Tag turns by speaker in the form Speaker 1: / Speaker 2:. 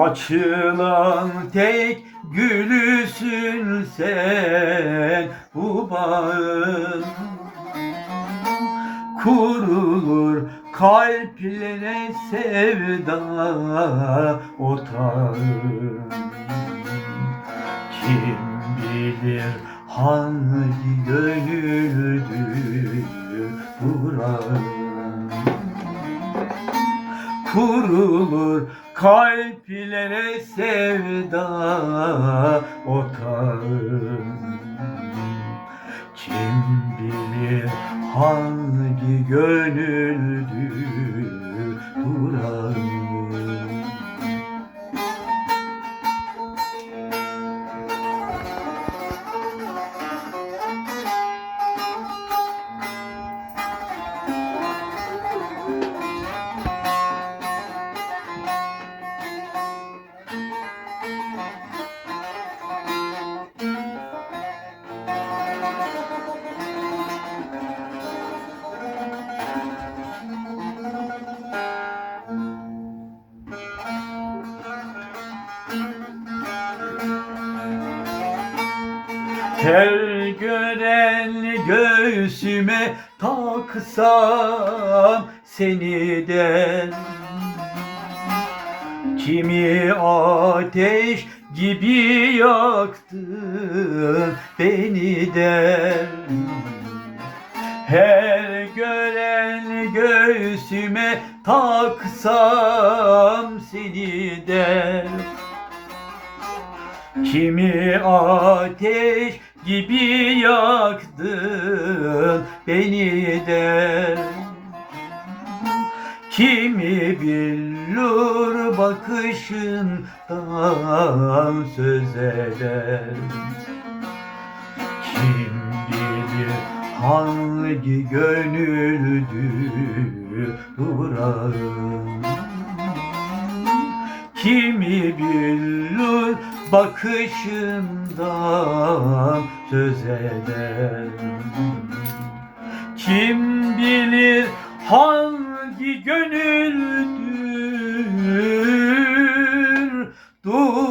Speaker 1: Açılan tek gülüsün sen bu bağın Kurulur kalplere sevda otağın Kim bilir hangi gönüldür durağın Kurulur kalplere sevda otağın Kim bilir hangi gönüldür durağın Her gören göğsüme taksam seni der Kimi ateş gibi yaktın beni der Her gören göğsüme taksam seni der Kimi ateş gibi yaktın beni der Kimi billur bakışından söz eder Kim bilir hangi gönüldür durağın Kimi billur bakışından söz eder? Kim bilir hangi gönüldür? Dur